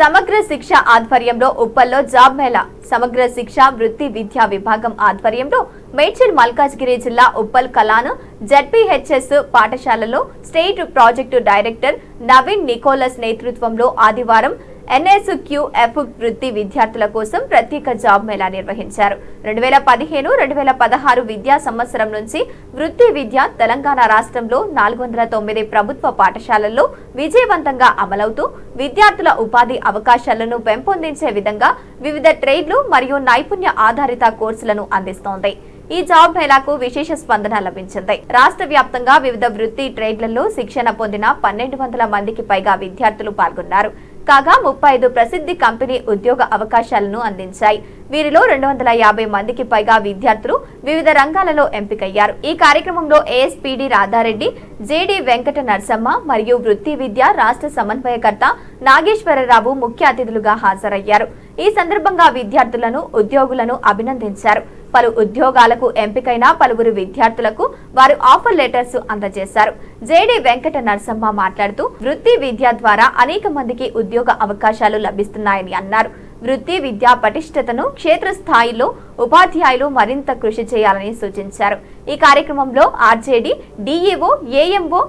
సమగ్ర శిక్ష ఆధ్వర్యంలో ఉప్పల్లో జాబ్ మేళా సమగ్ర శిక్ష వృత్తి విద్యా విభాగం ఆధ్వర్యంలో మేడ్చల్ మల్కాజ్గిరి జిల్లా ఉప్పల్ కలాను జడ్పీహెచ్ఎస్ పాఠశాలలో state project director Naveen Nicholas నేతృత్వంలో ఆదివారం ఎన్ఎస్క్యూఎఫ్ వృత్తి విద్యార్థుల కోసం ప్రత్యేక జాబ్ మేళా నిర్వహించారు. రెండు వేల పదిహేను రెండు వేల పదహారు విద్యా సంవత్సరం నుంచి వృత్తి విద్య తెలంగాణ రాష్ట్రంలో నాలుగు వందల తొమ్మిది ప్రభుత్వ పాఠశాలల్లో విజయవంతంగా అమలవుతూ విద్యార్థుల ఉపాధి అవకాశాలను పెంపొందించే విధంగా వివిధ ట్రేడ్లు మరియు నైపుణ్య ఆధారిత కోర్సులను అందిస్తోంది. ఈ జాబ్ మేళాకు విశేష స్పందన లభించింది. రాష్ట్ర వ్యాప్తంగా వివిధ వృత్తి ట్రేడ్లలో శిక్షణ పొందిన పన్నెండు వందల మందికి పైగా విద్యార్థులు పాల్గొన్నారు. కాగా ముప్పై ఐదు ప్రసిద్ధి కంపెనీ ఉద్యోగ అవకాశాలను అందించాయి. వీరిలో రెండు వందల యాభై మందికి పైగా విద్యార్థులు వివిధ రంగాలలో ఎంపికయ్యారు. ఈ కార్యక్రమంలో ఏఎస్పీడి రాధారెడ్డి జేడి వెంకట నరసమ్మ మరియు వృత్తి విద్య రాష్ట్ర సమన్వయకర్త నాగేశ్వరరావు ముఖ్య అతిథులుగా హాజరయ్యారు. ఈ సందర్భంగా విద్యార్థులను ఉద్యోగులను అభినందించారు. పలు ఉద్యోగాలకు ఎంపికైన పలువురు విద్యార్థులకు వారు ఆఫర్ లెటర్స్ అందజేశారు. జేడి వెంకట నరసమ్మ మాట్లాడుతూ వృత్తి విద్య ద్వారా అనేక మందికి ఉద్యోగ అవకాశాలు లభిస్తున్నాయని అన్నారు. వృత్తి విద్యా పటిష్టతను క్షేత్రస్థాయిలో ఉపాధ్యాయులు మరింత కృషి చేయాలని సూచించారు. ఈ కార్యక్రమంలో RJD DEO AMO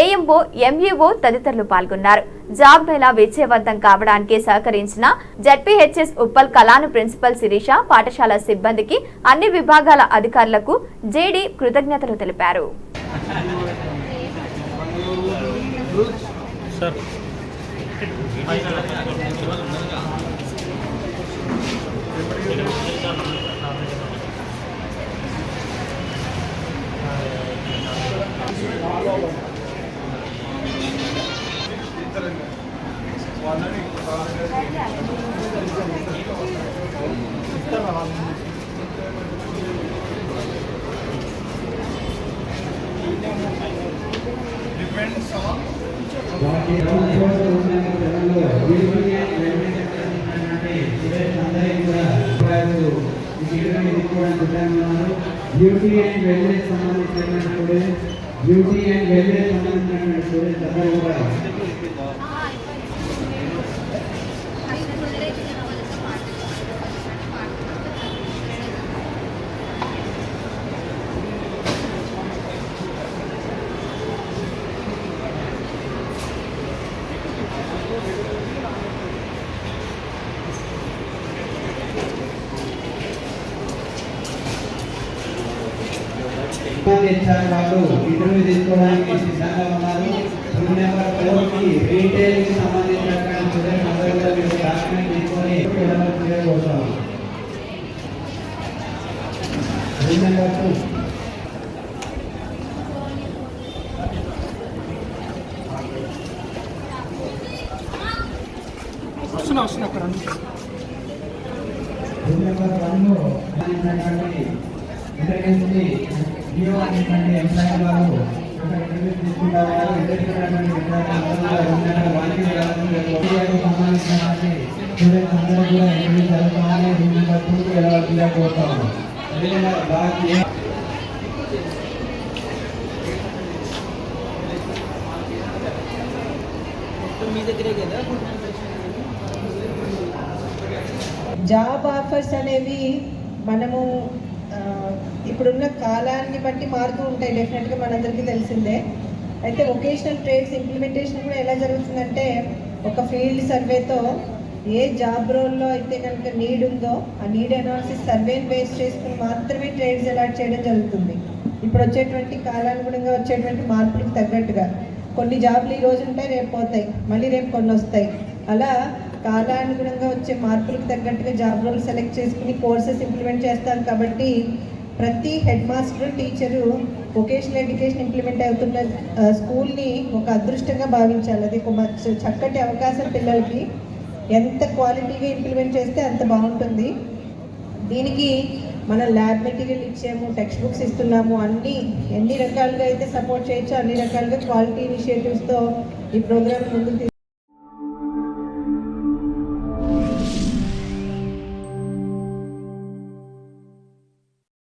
AMO MEO తదితరులు పాల్గొన్నారు. జాబ్ మేళా విజయవంతం కావడానికి సహకరించిన జడ్పీహెచ్ఎస్ ఉప్పల్ కళాను ప్రిన్సిపల్ శిరీష పాఠశాల సిబ్బందికి అన్ని విభాగాల అధికారులకు జేడీ కృతజ్ఞతలు తెలిపారు. సిద్ధంగా ఉన్నారు బ్యూటీ అండ్ వెల్నెస్ సంబంధించిన బ్యూటీ అండ్ వెల్నెస్ అందరూ కూడా ఇచ్చారు వాళ్ళు ఇంటర్వ్యూ తీసుకోవడానికి సిద్ధంగా ఉన్నారు. రూమ్ నెంబర్ ఫోర్కి రీటైల్కి సంబంధించిన స్టూడెంట్స్ అందరూ కూడా మీరు డాక్యుమెంట్ తీసుకొని కోరుతాము రూమ్ నెంబర్ టూ వస్తున్నా వస్తున్నా అక్కడ. రూమ్ నెంబర్ వన్లో సంబంధించినటువంటి ఇంటర్వ్యూస్ ని జియో అనేటువంటి ఎంప్లాయీ వారు ఒక ఇంటర్వ్యూ తీసుకుంటారు ఇంటర్వ్యూ ఉన్నటువంటి విద్యార్థులు అందరూ కూడా రూమ్ నెంబర్ వన్ కి వెళ్ళాల్సిందిగా కోరుతాము. సంబంధించినటువంటి స్టూడెంట్స్ అందరూ కూడా ఇంటర్వ్యూ జరుగుతామని రూమ్ నెంబర్ టూ కి వెళ్ళవలసిందిగా కోరుతాము అదేవిధంగా బ్లాక్ ఏ జాబ్ ఆఫర్స్ అనేవి మనము ఆ, ఇప్పుడున్న కాలాన్ని బట్టి మారుతూ ఉంటాయి. డెఫినెట్గా మనందరికీ తెలిసిందే. అయితే వొకేషనల్ ట్రేడ్స్ ఇంప్లిమెంటేషన్ కూడా ఎలా జరుగుతుందంటే ఒక ఫీల్డ్ సర్వేతో ఏ జాబ్ రోల్లో అయితే కనుక నీడ్ ఉందో ఆ నీడ్ అనాలిసిస్ సర్వేని బేస్ చేసుకుని మాత్రమే ట్రేడ్స్ అలాట్ చేయడం జరుగుతుంది. ఇప్పుడు వచ్చేటువంటి కాలానుగుణంగా వచ్చేటువంటి మార్పులకు తగ్గట్టుగా. కొన్ని జాబ్లు ఈ రోజు ఉంటాయి రేపు పోతాయి. మళ్ళీ రేపు కొన్ని వస్తాయి. అలా కాలానుగుణంగా వచ్చే మార్పులకు తగ్గట్టుగా జాబ్ రోల్ సెలెక్ట్ చేసుకుని కోర్సెస్ ఇంప్లిమెంట్ చేస్తాను కాబట్టి ప్రతి head master teacher vocational education implement అవుతున్న స్కూల్ని ఒక అదృష్టంగా భావించాలి. అది ఒక మంచి చక్కటి అవకాశం పిల్లలకి. ఎంత క్వాలిటీగా ఇంప్లిమెంట్ చేస్తే అంత బాగుంటుంది. దీనికి మనం ల్యాబ్ మెటీరియల్ ఇచ్చాము టెక్స్ట్ బుక్స్ ఇస్తున్నాము అన్ని ఎన్ని రకాలుగా అయితే సపోర్ట్ చేయొచ్చో అన్ని రకాలుగా క్వాలిటీ ఇనిషియేటివ్స్తో ఈ ప్రోగ్రామ్ ముందుకు